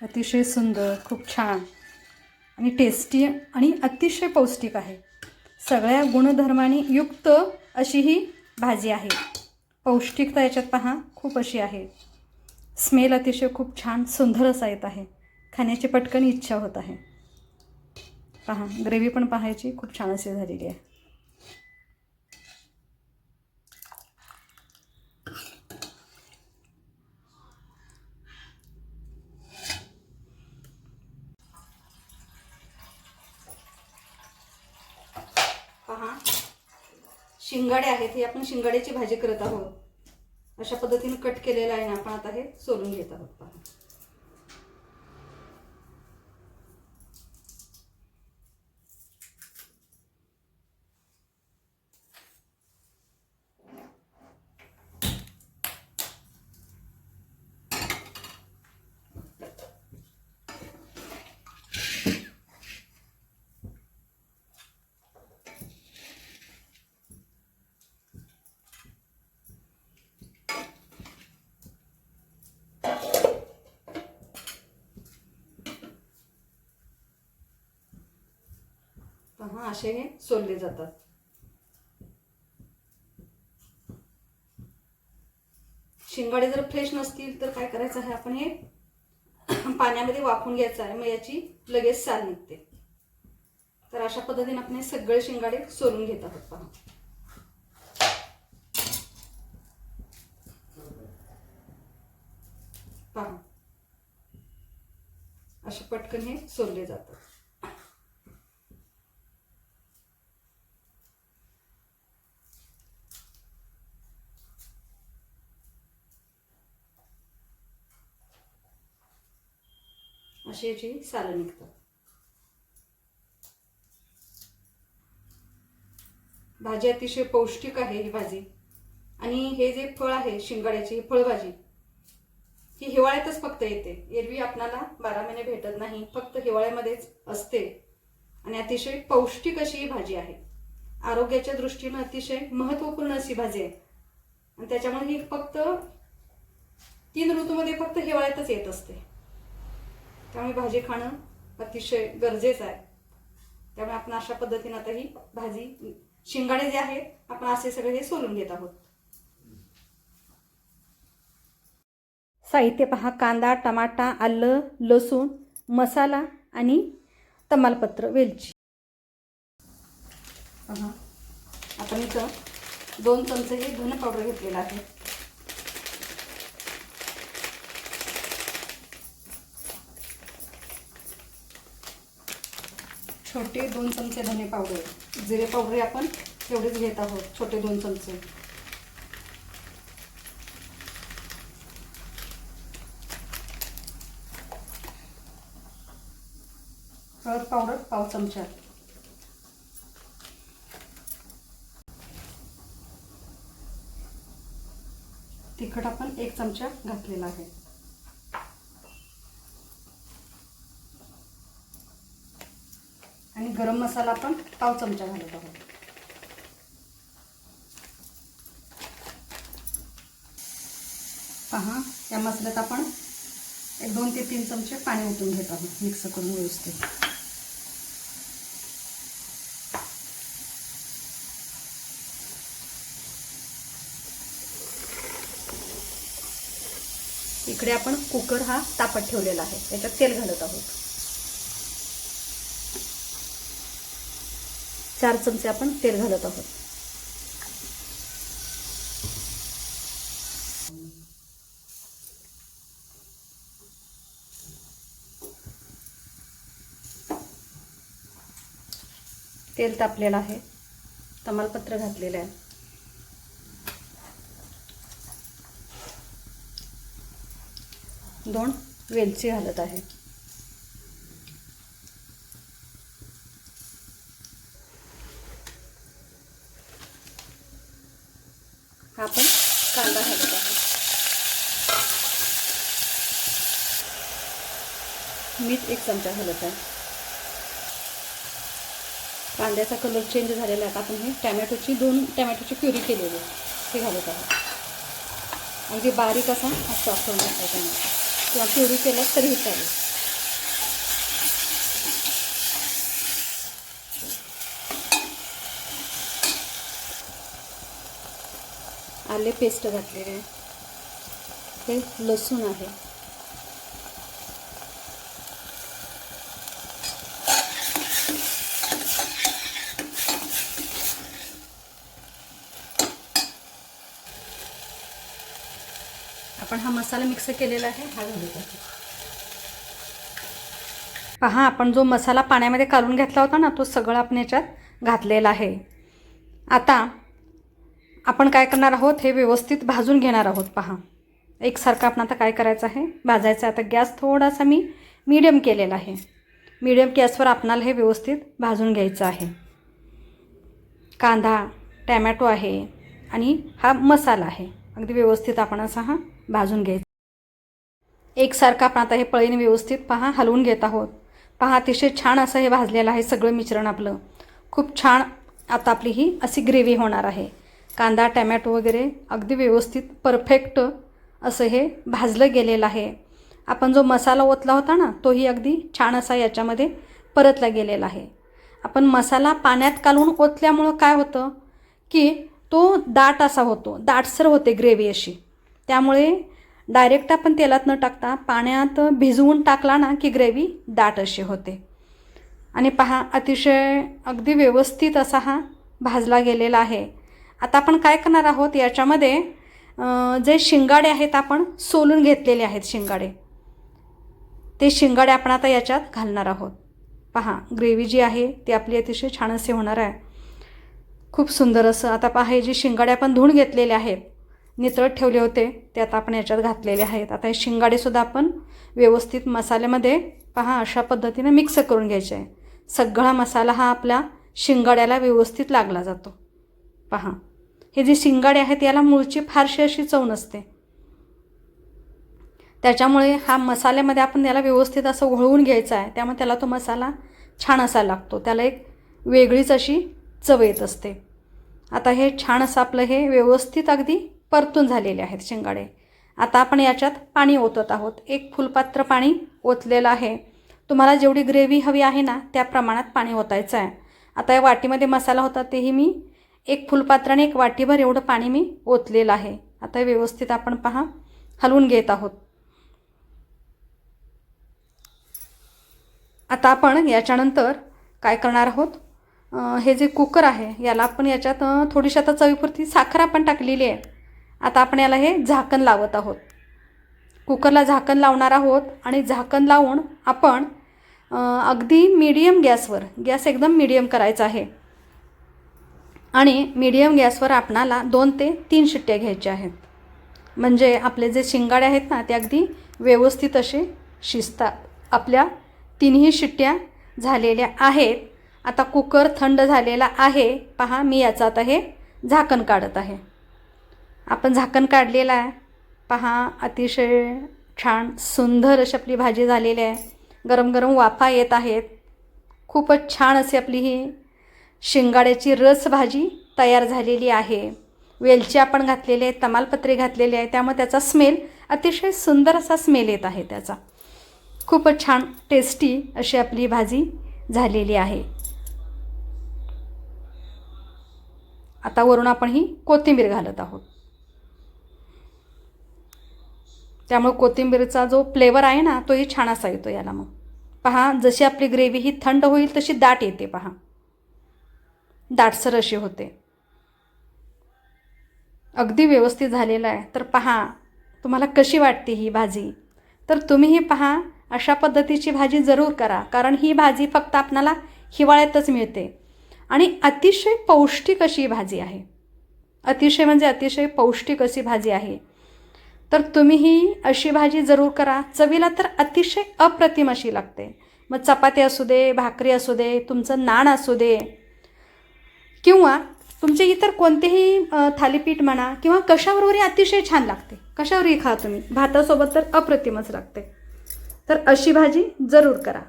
अतिशय सुंदर खूप छान आणि टेस्टी आणि अतिशय पौष्टिक आहे. सगळ्या गुणधर्माने युक्त अशी ही भाजी आहे. पौष्टिकता याच्यात पहा खूप अशी आहे. स्मेल अतिशय खूप छान सुंदर असा येत आहे. खाण्याची पटकन इच्छा होत आहे. पहा ग्रेव्ही पण पाहायची खूप छान अशी झालेली आहे पहा शिंगाडे आहेत हे आपण शिंगाड्याची भाजी करत आहोत. अशा पद्धतीने कट केलेलं आहे ना आपण आता हे सोलून घेत आहोत पहा. हा असे हे सोलले जातात. शिंगाडे जर फ्रेश नसतील तर काय करायचं आहे आपण हे? पाण्यामध्ये वाफून घ्यायचं आहे. मग याची लगेच साल निघते. तर अशा पद्धतीने आपण हे सगळे शिंगाडे सोलून घेत आहोत पहा. पहा. असे पटकन हे सोलले जातात. अशी याची सालं निघतात भाजी अतिशय पौष्टिक आहे ही भाजी. आणि हे जे फळ आहे शिंगाड्याची ही फळभाजी ही हिवाळ्यातच फक्त येते. एरवी आपणाला बारा महिने भेटत नाही फक्त हिवाळ्यामध्येच असते. आणि अतिशय पौष्टिक अशी ही भाजी आहे. आरोग्याच्या दृष्टीनं अतिशय महत्त्वपूर्ण अशी भाजी आहे. आणि त्याच्यामुळे ही फक्त तीन ऋतूमध्ये फक्त हिवाळ्यातच येत असते. त्यामुळे भाजी खाणं अतिशय गरजेचं आहे. त्यामुळे आपण अशा पद्धतीनं आता ही भाजी शिंगाडे जे आहेत आपण असे सगळे हे सोलून घेत आहोत. साहित्य पहा कांदा टमाटा आलं लसूण मसाला आणि तमालपत्र वेलची. आता आपण इथं दोन चमचे हे धन पावडर घेतलेलं आहे. छोटे दोन चमचे धने पावडर. जिरे पावडर आपण एवढेच घेत आहोत छोटे दोन चमचे. हळद पावडर पाव चमचा. तिखट आपण एक चमचा घातलेला आहे आणि गरम मसाला आपण पाव चमचा घालत आहोत. पहा या मसाल्यात आपण एक दोन ते तीन चमचे पाणी ओतून घेत आहोत मिक्स करून व्यवस्थित. इकडे आपण कुकर हा तापत ठेवलेला आहे त्याच्यात तेल घालत आहोत. चार चमचे आपण तेल घालत आहोत. तेल तापलेलं आहे. तमालपत्र घातलेलं आहे. दोन वेलची घालत आहे. आपण कांदा घालत आहे मीठ एक चमचा घालत आहे. कांद्याचा कलर चेंज झालेला आहे. आपण हे टॅमॅटोची दोन टॅमॅटोची प्युरी केलेली आहे. ते घालत आहोत. आणि बारीक असा हा चॉप करून टाकायचा किंवा प्युरी केलं तरीही चालेल. आले पेस्ट घातलेले आहे. हे लसूण आहे. आपण हा मसाला मिक्स केलेला आहे हा घालू पहा आपण जो मसाला पाण्यामध्ये काढून घेतला होता ना तो सगळा आपण याच्यात घातलेला आहे. आता आपण काय करणार आहोत हे व्यवस्थित भाजून घेणार आहोत पहा. एकसारखं आपण आता काय करायचं आहे? भाजायचं आता गॅस थोडासा मी मीडियम केलेला आहे. मीडियम गॅसवर आपणाला हे व्यवस्थित भाजून घ्यायचं आहे. कांदा टॅमॅटो आहे आणि हा मसाला आहे. अगदी व्यवस्थित आपण असा हा भाजून घ्यायचा. एकसारखं आपण आता हे पळीने व्यवस्थित पहा हलवून घेत आहोत. पहा अतिशय छान असं हे भाजलेलं आहे सगळं मिश्रण आपलं. खूप छान आता आपली ही अशी ग्रेव्ही होणार आहे. कांदा टॅमॅटो वगैरे अगदी व्यवस्थित परफेक्ट असं हे भाजलं गेलेलं आहे. आपण जो मसाला ओतला होता ना तोही अगदी छान असा याच्यामध्ये परतला गेलेला आहे. आपण मसाला पाण्यात कालवून ओतल्यामुळं काय होतं की तो दाट असा होतो दाटसर होते ग्रेव्ही अशी. त्यामुळे डायरेक्ट आपण तेलात न टाकता पाण्यात भिजवून टाकला ना की ग्रेव्ही दाट अशी होते. आणि पहा अतिशय अगदी व्यवस्थित असा हा भाजला गेलेला आहे. आता आपण काय करणार आहोत? याच्यामध्ये जे शिंगाडे आहेत आपण सोलून घेतलेले आहेत शिंगाडे. ते शिंगाडे आपण आता याच्यात घालणार आहोत. पहा ग्रेव्ही जी आहे ती आपली अतिशय छान असे होणार आहे. खूप सुंदर असं. आता पहा हे जे शिंगाडे आपण धुवून घेतलेले आहेत नितळत ठेवले होते ते आता आपण याच्यात घातलेले आहेत. आता हे शिंगाडेसुद्धा आपण व्यवस्थित मसाल्यामध्ये पहा अशा पद्धतीने मिक्स करून घ्यायचे आहे. सगळा मसाला हा आपल्या शिंगाड्याला व्यवस्थित लागला जातो. पहा. हे जे शिंगाडे आहेत याला मूळची फारशी अशी चव नसते. त्याच्यामुळे हा मसाल्यामध्ये आपण त्याला व्यवस्थित असं घोळवून घ्यायचा आहे. त्यामुळे त्याला तो मसाला छान असा लागतो. त्याला एक वेगळीच अशी चव येत असते. आता हे छान असं आपलं हे व्यवस्थित अगदी परतून झालेले आहेत शेंगाडे. आता आपण याच्यात पाणी ओतत आहोत. एक फुलपात्र पाणी ओतलेलं आहे. तुम्हाला जेवढी ग्रेव्ही हवी आहे ना त्या प्रमाणात पाणी ओतायचं आहे. आता या वाटीमध्ये मसाला होता तेही मी एक फुलपात्राने एक वाटीभर एवढं पाणी मी ओतलेलं आहे. आता हे व्यवस्थित आपण पहा हलवून घेत आहोत. आता आपण याच्यानंतर काय करणार आहोत? हे जे कुकर आहे याला आपण याच्यात थोडीशी आता चवीपुरती साखर आपण टाकलेली आहे. आता आपण याला हे झाकण लावत आहोत. कुकरला झाकण लावणार आहोत आणि झाकण लावून आपण अगदी मीडियम गॅसवर गॅस एकदम मीडियम करायचा आहे. आणि मीडियम गॅसवर आपणाला दोन ते तीन शिट्ट्या घ्यायच्या आहेत. म्हणजे आपले जे शिंगाडे आहेत ना ते अगदी व्यवस्थित असे शिजतात. आपल्या तिन्ही शिट्ट्या झालेल्या आहेत. आता कुकर थंड झालेला आहे. पहा मी याचं आता हे झाकण काढत आहे. आपण झाकण काढलेलं आहे. पहा अतिशय छान सुंदर अशी आपली भाजी झालेली आहे. गरम गरम वाफा येत आहेत. खूपच छान अशी आपली ही शिंगाड्याची रस भाजी तयार झालेली आहे. वेलची आपण घातलेली आहे तमालपत्रे घातलेले आहे. त्यामुळे त्याचा स्मेल अतिशय सुंदर असा स्मेल येत आहे त्याचा. खूपच छान टेस्टी अशी आपली भाजी झालेली आहे. आता वरून आपण ही कोथिंबीर घालत आहोत. त्यामुळे कोथिंबीरचा जो फ्लेवर आहे ना तोही छान असा येतो याला मग. पहा जशी आपली ग्रेव्ही ही थंड होईल तशी दाट येते पहा. दाटसर अशी होते. अगदी व्यवस्थित झालेलं आहे. तर पहा तुम्हाला कशी वाटते ही भाजी? तर तुम्हीही पहा अशा पद्धतीची भाजी जरूर करा. कारण ही भाजी फक्त आपणाला हिवाळ्यातच मिळते. आणि अतिशय पौष्टिक अशी ही भाजी आहे. अतिशय म्हणजे अतिशय पौष्टिक अशी भाजी आहे. तर तुम्ही ही अशी भाजी जरूर करा. चवीला तर अतिशय अप्रतिम अशी लागते. मग चपाती असू दे भाकरी असू दे तुमचं नाण असू दे किंवा तुमचे इतर कोणतेही थालीपीठ म्हणा किंवा कशाबरोबरही अतिशय छान लागते. कशावरही खा तुम्ही. भातासोबत तर अप्रतिमच लागते. तर अशी भाजी जरूर करा.